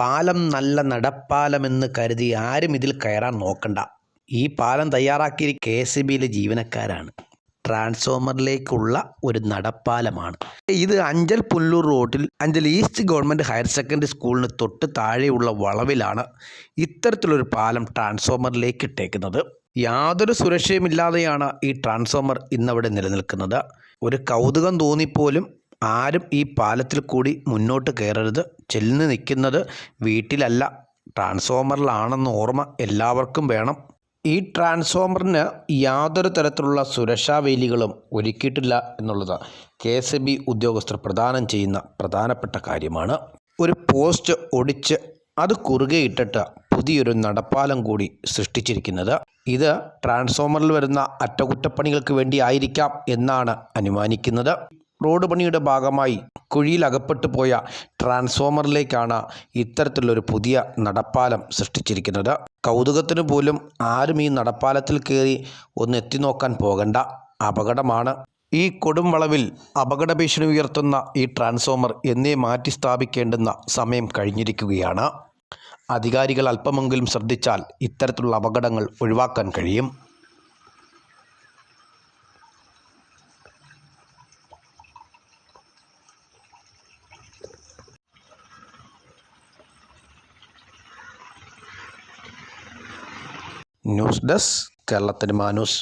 പാലം നല്ല നടപ്പാലമെന്ന് കരുതി ആരും ഇതിൽ കയറാൻ നോക്കണ്ട. ഈ പാലം തയ്യാറാക്കിയ കെ എസ് ബിയിലെ ജീവനക്കാരാണ്. ട്രാൻസ്ഫോമറിലേക്കുള്ള ഒരു നടപ്പാലമാണ്. ഇത് അഞ്ചൽ പുല്ലൂർ റോഡിൽ Anchal east government higher secondary സ്കൂളിന് തൊട്ട് താഴെയുള്ള വളവിലാണ് ഇത്തരത്തിലൊരു പാലം ട്രാൻസ്ഫോമറിലേക്ക് ഇട്ടേക്കുന്നത്. യാതൊരു സുരക്ഷയുമില്ലാതെയാണ് ഈ ട്രാൻസ്ഫോമർ ഇന്നവിടെ നിലനിൽക്കുന്നത്. ഒരു കൗതുകം തോന്നിപ്പോലും ആരും ഈ പാലത്തിൽ കൂടി മുന്നോട്ട് കയറരുത്. ചെല്ലുന്ന നിൽക്കുന്നത് വീട്ടിലല്ല. ട്രാൻസ്ഫോമറിലാണെന്ന ഓർമ്മ എല്ലാവർക്കും വേണം. ഈ ട്രാൻസ്ഫോമറിന് യാതൊരു തരത്തിലുള്ള സുരക്ഷാ വേലികളും ഒരുക്കിയിട്ടില്ല എന്നുള്ളത് കെ എസ് ബി ഉദ്യോഗസ്ഥർ പ്രദാനം ചെയ്യുന്ന പ്രധാനപ്പെട്ട കാര്യമാണ്. ഒരു പോസ്റ്റ് ഒടിച്ച് അത് കുറുകെ ഇട്ടിട്ട് പുതിയൊരു നടപ്പാലം കൂടി സൃഷ്ടിച്ചിരിക്കുന്നത്. ഇത് ട്രാൻസ്ഫോമറിൽ വരുന്ന അറ്റകുറ്റപ്പണികൾക്ക് വേണ്ടി ആയിരിക്കാം എന്നാണ് അനുമാനിക്കുന്നത്. റോഡ് പണിയുടെ ഭാഗമായി കുഴിയിൽ അകപ്പെട്ടു പോയ ട്രാൻസ്ഫോമറിലേക്കാണ് ഇത്തരത്തിലൊരു പുതിയ നടപ്പാലം സൃഷ്ടിച്ചിരിക്കുന്നത്. കൗതുകത്തിന് പോലും ആരും ഈ നടപ്പാലത്തിൽ കയറി ഒന്ന് എത്തി നോക്കാൻ പോകണ്ട അപകടമാണ്. ഈ കൊടും വളവിൽ അപകട ഭീഷണി ഉയർത്തുന്ന ഈ ട്രാൻസ്ഫോമർ എന്നേ മാറ്റി സ്ഥാപിക്കേണ്ടുന്ന സമയം കഴിഞ്ഞിരിക്കുകയാണ്. അധികാരികൾ അല്പമെങ്കിലും ശ്രദ്ധിച്ചാൽ ഇത്തരത്തിലുള്ള അപകടങ്ങൾ ഒഴിവാക്കാൻ കഴിയും. ന്യൂസ് ഡെസ്ക് കേരളത്തിന് മാനൂസ്